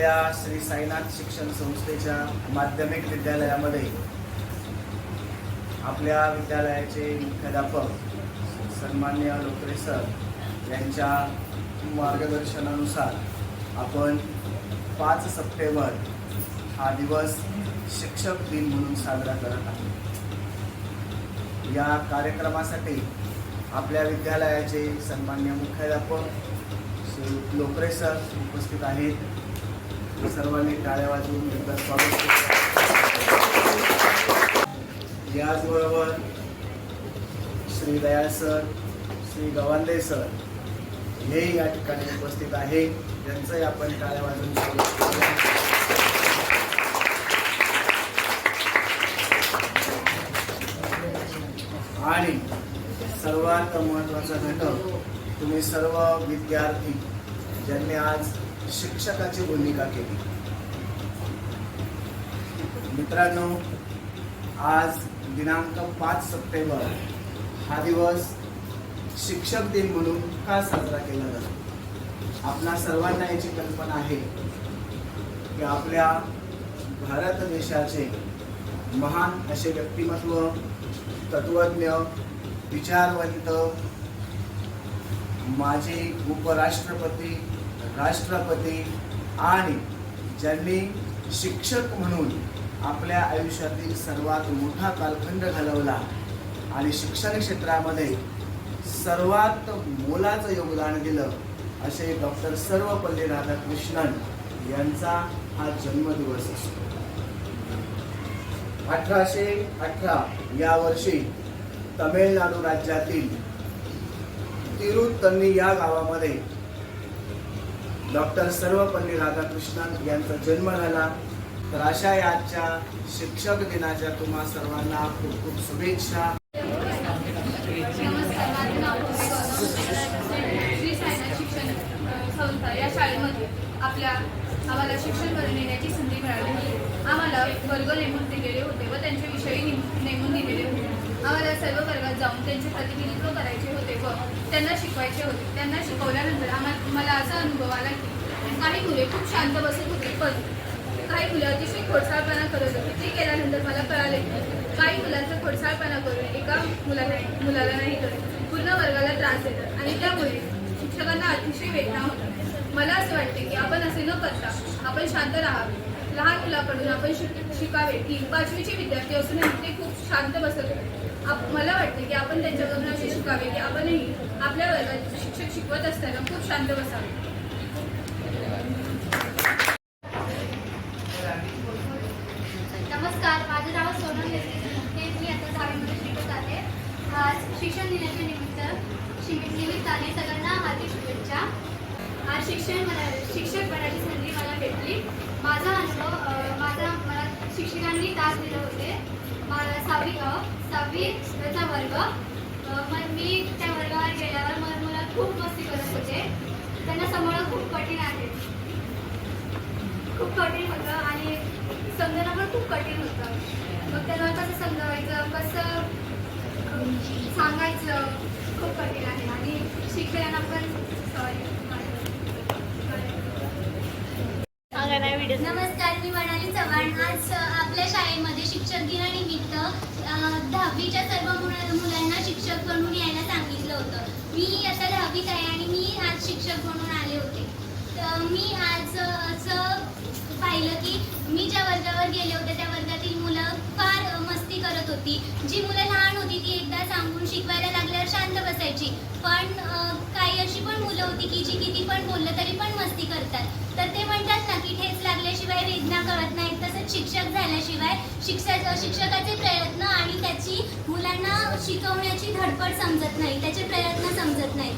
आपल्या श्री साईनाथ शिक्षण संस्थेच्या माध्यमिक विद्यालयामध्ये आपल्या विद्यालयाचे मुख्याध्यापक सन्मान्य लोकरे सर यांच्या मार्गदर्शनानुसार आपण पाच सप्टेंबर हा दिवस शिक्षक दिन म्हणून साजरा करत आहोत. या कार्यक्रमासाठी आपल्या विद्यालयाचे सन्मान्य मुख्याध्यापक श्री लोकरे सर उपस्थित आहेत. सर्वांनी टाळ्या वाजवून एकदा स्वागत याचबरोबर श्री दयाळ सर श्री गवांदे सर हे या ठिकाणी उपस्थित आहे. त्यांचंही आपण टाळ्या वाजवून स्वागत आणि सर्वात महत्त्वाचा घटक तुम्ही सर्व विद्यार्थी ज्यांनी आज शिक्षकाची भूमिका केली. मित्रांनो आज दिनांक पाच सप्टेंबर हा दिवस शिक्षक दिन म्हणून का साजरा केला जातो? आपल्या सर्वांना याची कल्पना आहे की आपल्या भारत देशाचे महान असे व्यक्तिमत्व तत्वज्ञ विचारवंत माजी उपराष्ट्रपती राष्ट्रपती आणि ज्यांनी शिक्षक म्हणून आपल्या आयुष्यातील सर्वात मोठा कालखंड घालवला आणि शिक्षण क्षेत्रामध्ये सर्वात मोलाचं योगदान दिलं असे डॉक्टर सर्वपल्ली राधाकृष्णन यांचा हा जन्मदिवस असतो. अठराशे अठरा या वर्षी तमिळनाडू राज्यातील तिरुतन्नी या गावामध्ये डॉक्टर सर्वपल्ली राधाकृष्णन यांचा जन्म झाला. तर अशा आजच्या शिक्षक दिनाच्या तुम्हा सर्वांना खूप खूप शुभेच्छा. शिक्षण संस्था या शाळेमध्ये आपल्या आम्हाला शिक्षण करून येण्याची संधी मिळाली. होती आम्हाला वर्ग नेमून दिलेले होते व त्यांच्याविषयी नेमून दिलेले होते. आम्हाला सर्व वर्गात जाऊन त्यांचे प्रतिनिधित्व करायचे होते व त्यांना शिकवायचे होते. त्यांना शिकवल्यानंतर आम्हाला मला असा अनुभव आला की काही मुले खूप शांत बसत होते पण काही मुलं अतिशय खोडसाळपणा करत होती. ते केल्यानंतर मला कळाले की काही मुलांचा खोडसाळपणा करून एका मुलाला मुलाला नाही करत पूर्ण वर्गाला त्रास देतात. आणि त्यामुळे शिक्षकांना अतिशय वेदना होतात. मला असं वाटते की आपण असे न करता आपण शांत राहावे. लहान मुलाकडून आपण शिक शिकावे. की पाचवीचे विद्यार्थी असूनही ते खूप शांत बसत होते. मला वाटते की आपण त्यांच्याकडून असे शिकावे की आपणही आपल्या वर्गात शिक्षक शिकवत असताना खूप शांत बसावे. नमस्कार माझं नाव सोनल हे मी आता शाळेमध्ये शिकत आहे. आज शिक्षण दिनाच्या निमित्त निमित्ताने सगळ्यांना हार्दिक शुभेच्छा. आज शिक्षण मला शिक्षक बनायची संधी मला भेटली. माझा अनुभव माझा मला शिक्षकांनी तास दिले होते. मला सहावी सहावीचा वर्ग. मग मी त्या वर्गावर गेल्यावर मग मला खूप मस्ती करत होते. त्यांना सांभाळणं खूप कठीण आहे. खूप कठीण होतं आणि समजणं पण खूप कठीण होतं. मग त्यांना कसं समजावायचं कसं सांगायचं खूप कठीण आहे. आणि शिक्षकांना पण सॉरी नमस्कार मी मनाली चव्हाण. आज आपल्या शाळेमध्ये शिक्षक दिनानिमित्त दहावीच्या सर्व मुलांना शिक्षक बनून यायला सांगितलं होतं. मी आता दहावीत आहे आणि मी आज शिक्षक म्हणून आले होते. तर मी आज असं पाहिलं की मी ज्या वर्गावर गेले होते त्या वर्गातील मुलं फार मस्ती करत होती. जी मुलं लहान होती ती एकदा सांगून शिकवायला लागल्यावर शांत बसायची. पण काही अशी पण मुलं होती की जी किती पण बोललं तरी पण मस्ती करतात. तर ते म्हणतात ना की ठेच लागल्याशिवाय वेदना तसंच शिक्षक झाल्याशिवाय शिक्षक शिक्षकाचे प्रयत्न आणि त्याची मुलांना शिकवण्याची धडपड समजत नाही त्याचे प्रयत्न समजत नाही.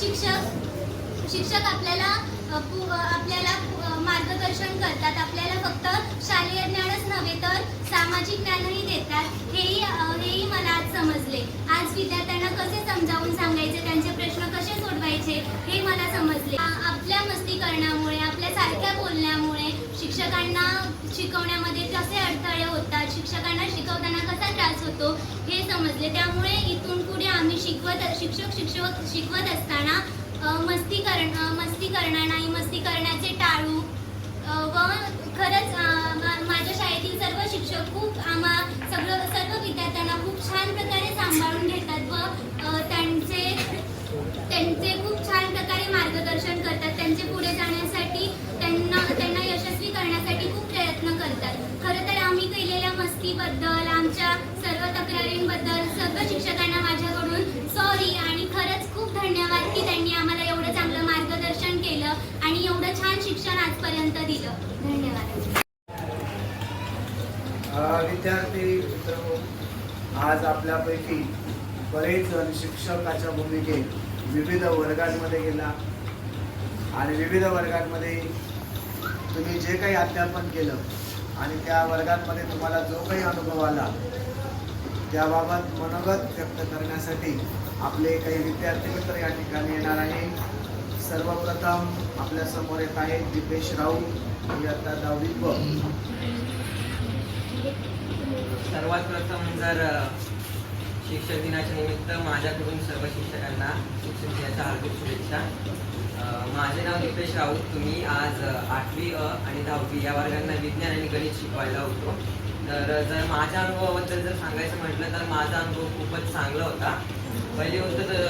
शिक्षक शिक्षक आपल्याला आपल्याला मार्गदर्शन करतात. आपल्याला फक्त शालेय ज्ञानच नव्हे तर सामाजिक ज्ञानही देतात. हेही हेही मला आज समजले. आज विद्यार्थ्यांना कसे समजावून सांग त्यांचे प्रश्न कसे सोडवायचे हे मला समजले आ- आपल्या मस्तीकरणामुळे आपल्या सारख्या बोलण्यामुळे शिक्षकांना शिकवण्यामध्ये कसे अडथळे होतात शिक्षकांना शिकवताना कसा त्रास होतो. हे समजले. त्यामुळे इथून पुढे आम्ही शिकवत शिक्षक शिक्षक शिकवत असताना मस्ती करण मस्ती करणार नाही मस्ती करण्याचे टाळू व खरंच माझ्या शाळेतील सर्व शिक्षक खूप आम्हा सगळं सर्व विद्यार्थ्यांना खूप छान प्रकारे सांभाळून घेतात व त्यांचे त्यांचे खूप छान प्रकारे मार्ग करतात त्यांचे पुढे जाण्यासाठी त्यांना त्यांना यशस्वी करण्यासाठी खूप प्रयत्न करतात खरं तर आम्ही केलेल्या मस्तीबद्दल आमच्या सर्व तक्रारींबद्दल सर्व शिक्षकांना माझ्याकडून सॉरी आणि खरंच खूप धन्यवाद की त्यांनी आम्हाला एवढं चांगलं मार्गदर्शन केलं आणि एवढं छान शिक्षण आजपर्यंत दिलं धन्यवाद अ, विद्यार्थी मित्र आज आपल्यापैकी बरेच जण शिक्षकाच्या भूमिकेत विविध वर्गांमध्ये गेला. आणि विविध वर्गांमध्ये तुम्ही जे काही अध्यापन केलं आणि त्या वर्गांमध्ये तुम्हाला जो काही अनुभव आला त्याबाबत मनोगत व्यक्त करण्यासाठी आपले काही विद्यार्थी मित्र या ठिकाणी येणार आहे. सर्वप्रथम आपल्यासमोर येत आहेत दीपेश राऊत आता दहावीत ब सर्वात प्रथम जर शिक्षक दिनाच्या निमित्त माझ्याकडून सर्व शिक्षकांना शिक्षक दिनाच्या हार्दिक शुभेच्छा. माझे नाव दीपेश राऊत. तुम्ही आज आठवी अ आणि दहावी या वर्गांना विज्ञान आणि गणित शिकवायला होतो. तर जर माझ्या अनुभवाबद्दल जर सांगायचं म्हटलं तर माझा अनुभव खूपच चांगला होता. पहिले होतं तर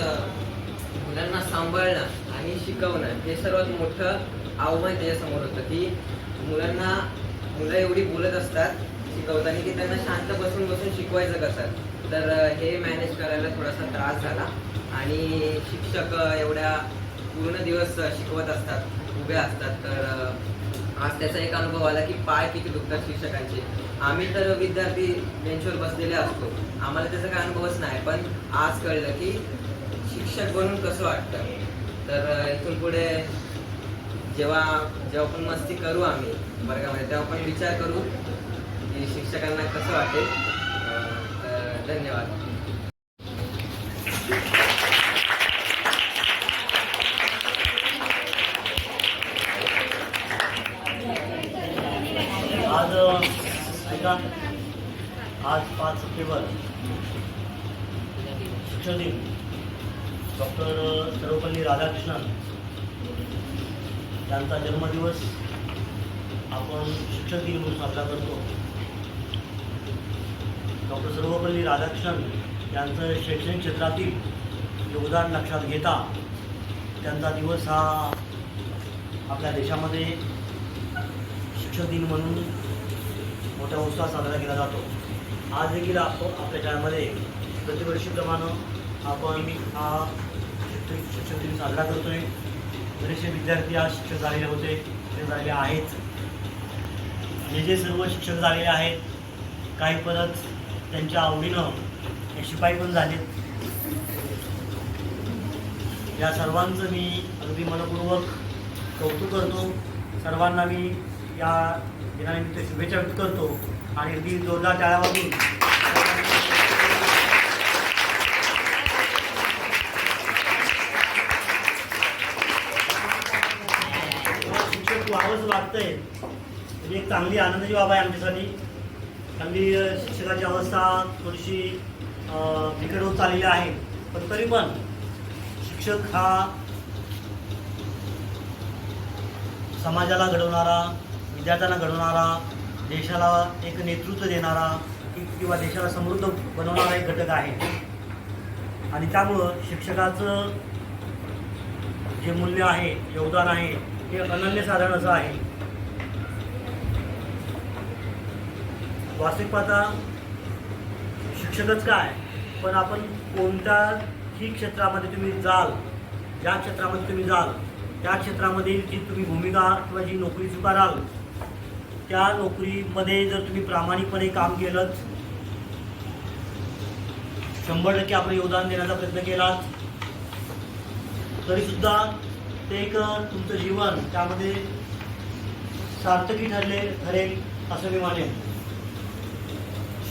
मुलांना सांभाळणं आणि शिकवणं हे सर्वात मोठं आव्हान त्याच्यासमोर होतं की मुलांना मुलं एवढी बोलत असतात शिकवताना की त्यांना शांत बसून बसून शिकवायचं कसं? तर हे मॅनेज करायला थोडासा त्रास झाला. आणि शिक्षक एवढ्या पूर्ण दिवस शिकवत असतात उभे असतात. तर आज त्याचा एक अनुभव आला की पाय किती दुखतात शिक्षकांचे. आम्ही तर विद्यार्थी बेंचवर बसलेले असतो. आम्हाला त्याचा काय अनुभवच नाही. पण आज कळलं की शिक्षक बनून कसं वाटतं? तर इथून पुढे जेव्हा जेव्हा पण मस्ती करू आम्ही वर्गामध्ये तेव्हा पण विचार करू. की शिक्षकांना कसं वाटेल धन्यवाद. आज ऐका आज पाच सप्टेंबर शिक्षक दिन. डॉक्टर सर्वपल्ली राधाकृष्णन यांचा जन्मदिवस आपण शिक्षक दिन म्हणून साजरा करतो. डॉक्टर सर्वपल्ली राधाकृष्णन यांचं शैक्षणिक क्षेत्रातील योगदान लक्षात घेता त्यांचा दिवस हा आपल्या देशामध्ये शिक्षक दिन म्हणून मोठ्या उत्साहात साजरा केला जातो. आज देखील आपण आपल्या शाळेमध्ये प्रतिवर्षीप्रमाणे आपण हा शिक्षक शिक्षक दिन साजरा करतो आहे बरेचसे विद्यार्थी आज शिक्षक झालेले होते शिक्षक झालेले आहेत. जे जे सर्व शिक्षक झालेले आहेत काही परत त्यांच्या आवडीनं हे शिपाई पण झालेत. या सर्वांचं मी अगदी मनपूर्वक कौतुक करतो. सर्वांना मी या दिनानिमित्त शुभेच्छा व्यक्त करतो. आणि अगदी जोरदार टाळ्या शिक्षक व्हावंच वाटतंय. म्हणजे एक चांगली आनंदाची बाब आहे आमच्यासाठी. हल्ली शिक्षकाची अवस्था थोडीशी बिकट होत चाललेली आहे. पण तरी पण शिक्षक हा समाजाला घडवणारा विद्यार्थ्यांना घडवणारा देशाला एक नेतृत्व देणारा किंवा देशाला समृद्ध बनवणारा एक घटक आहे. आणि त्यामुळं शिक्षकाचं जे मूल्य आहे योगदान आहे ते अनन्यसाधारण असं आहे. वास्तविक पाता शिक्षकच काय? पण आपण कोणत्याही क्षेत्रामध्ये तुम्ही जाल ज्या क्षेत्रामध्ये तुम्ही जाल त्या क्षेत्रामध्ये जी तुम्ही भूमिका किंवा जी नोकरी स्वीकाराल त्या नोकरीमध्ये जर तुम्ही प्रामाणिकपणे काम केलं शंभर टक्के आपलं योगदान देण्याचा प्रयत्न केलात तरीसुद्धा ते एक तुमचं जीवन त्यामध्ये सार्थकी ठरले ठरेल असं मी मानेन.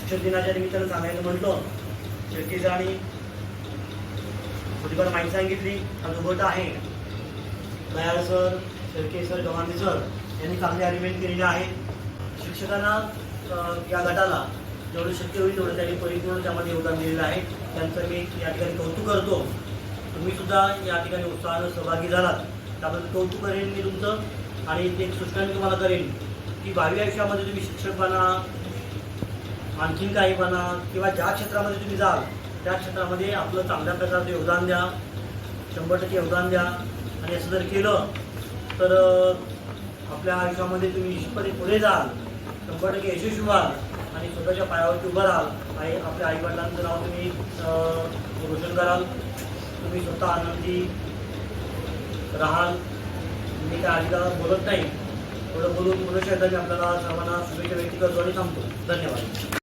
शिक्षक दिनाच्या निमित्तानं सांगायचं म्हटलं शेट्टीचं आणि थोडीफार माहिती सांगितली अनुभव आहे. Dayal sir Shelke sir Gavhane sir यांनी चांगले अरेंजमेंट केलेले आहे. शिक्षकांना या गटाला जेवढं शक्य होईल तेवढं त्यांनी परिपूर्ण त्यामध्ये योगदान दिलेलं आहे. त्यांचं मी या ठिकाणी कौतुक करतो. तुम्ही सुद्धा या ठिकाणी उत्साहानं सहभागी झालात. त्याबद्दल कौतुक करेन मी तुमचं आणि ते एक सूचना मी तुम्हाला करेन की भावी आयुष्यामध्ये तुम्ही शिक्षक बना आणखीन काही म्हणा किंवा ज्या क्षेत्रामध्ये तुम्ही जाल त्या क्षेत्रामध्ये आपलं चांगल्या प्रकारचं योगदान द्या शंभर टक्के योगदान द्या आणि असं जर केलं तर आपल्या आयुष्यामध्ये तुम्ही निश्चितपणे पुढे जाल शंभर टक्के यशस्वी व्हाल आणि स्वतःच्या पायावरती उभं राहाल आई आपल्या आईवडिलांचं नाव तुम्ही रोशन कराल. तुम्ही स्वतः आनंदी राहाल. मी काय आधी बोलत नाही. थोडं बोलून पुन्हा शेतात आपल्याला सर्वांना शुभेच्छा व्यक्ती करतो आणि थांबतो. धन्यवाद.